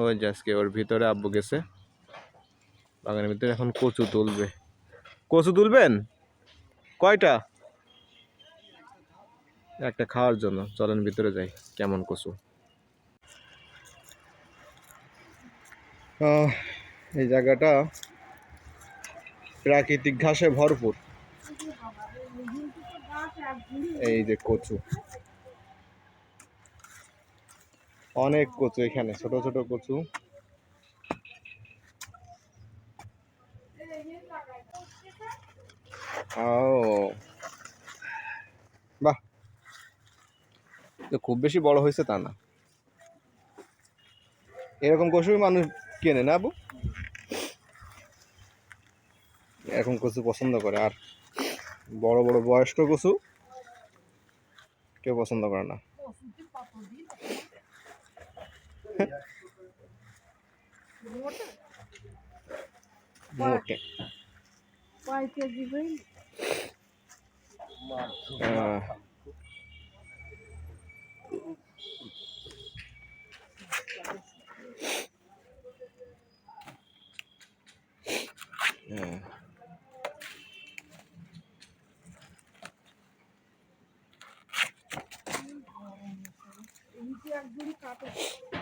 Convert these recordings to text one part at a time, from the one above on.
ওই যে আজকে ওর ভিতরে আব্বু গেছে। বাগানের ভিতরে এখন কচু তুলবে। কচু তুলবেন? কয়টা? একটা খাওয়ার জন্য। চলেন ভিতরে যাই, কেমন কচু। এই জায়গাটা প্রাকৃতিক ঘাসে ভরপুর। এই যে কচু। অনেক কচু এখানে, ছোট ছোট কচু। বাহ। খুব বেশি বড় হয়েছে তা না। এরকম কচুই মানুষ কেনে না, আবু? এরকম কচু পছন্দ করে, আর বড় বড় বয়স্ক কচু কেউ পছন্দ করে না। मोटे। एक जोड़ी काटो।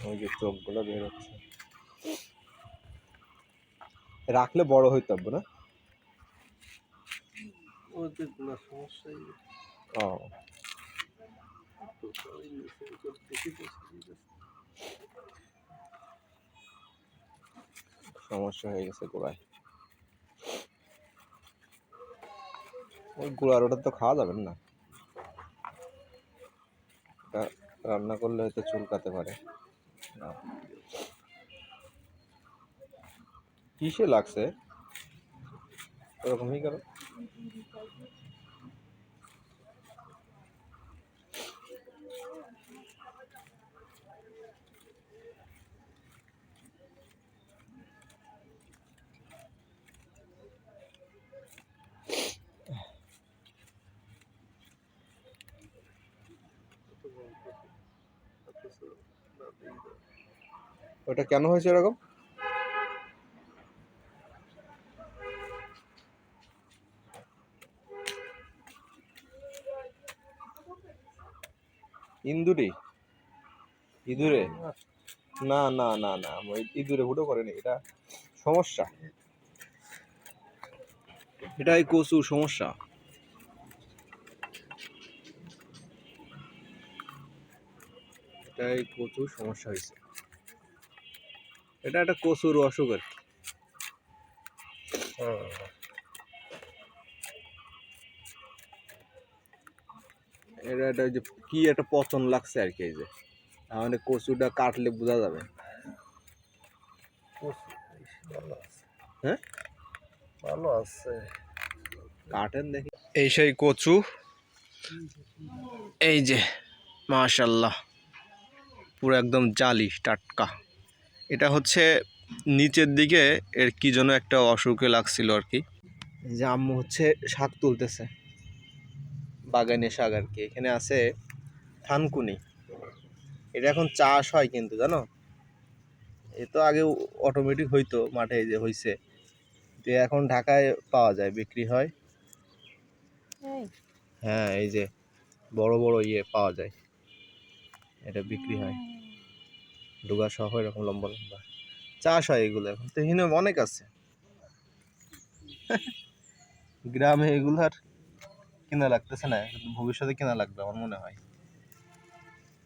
ওই যে চোখগুলো বের হচ্ছে। রাখলে বড় হইতে হবে না ও। সমস্যা হয়ে গেছে গোড়ায়। ওই গুড়ার ওটা তো খাওয়া যাবে না? রান্না করলে হয়তো চুলকাতে পারে। কিসে লাগছে? ওরকমই কেন? কত বড় ওটা কেন হয়েছে এরকম? ইন্দুরি? ইঁদুরে? না না না না ইঁদুরে ফুটো করেনি, এটা সমস্যা। এটাই কচু সমস্যা। এটাই কচুর সমস্যা হয়েছে। এটা একটা কচুর অসুখ আর কি। এটা একটা যে কি একটা পচন লাগছে আর কি এই যে। মানে কচুটা কাটলে বোঝা যাবে। হ্যাঁ? ভালো আছে। কাটেন দেখি। এই সেই কচু। এই যে মাশাল্লাহ পুরো একদম জালি টাটকা। এটা হচ্ছে নিচের দিকে এর কি যেন একটা অসুখে লাগছিল আর কি। যে আম্মু হচ্ছে শাক তুলতেছে। বাগানে শাক আর কি। এখানে আছে থানকুনি। এটা এখন চাষ হয় কিন্তু জানো? এ তো আগে অটোমেটিক হইতো মাঠে যে হইছে। তো এখন ঢাকায় পাওয়া যায় বিক্রি হয়। হ্যাঁ এই যে বড় বড় ইয়ে পাওয়া যায়। এটা বিক্রি হয়। ডুগা সহ এরকম লম্বা লম্বা। চাষ হয় এগুলো এখন। তো এখানে অনেক আছে। গ্রামে এগুলো আর কেনা লাগতেছে না। ভবিষ্যতে কেনা লাগবে আমার মনে হয়।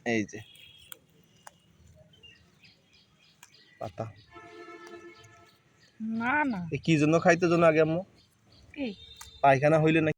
এই যে। পাতা। না না। কি জন্য খাইতে জন্য আগে আম্মু? কি? পায়খানা হইলে না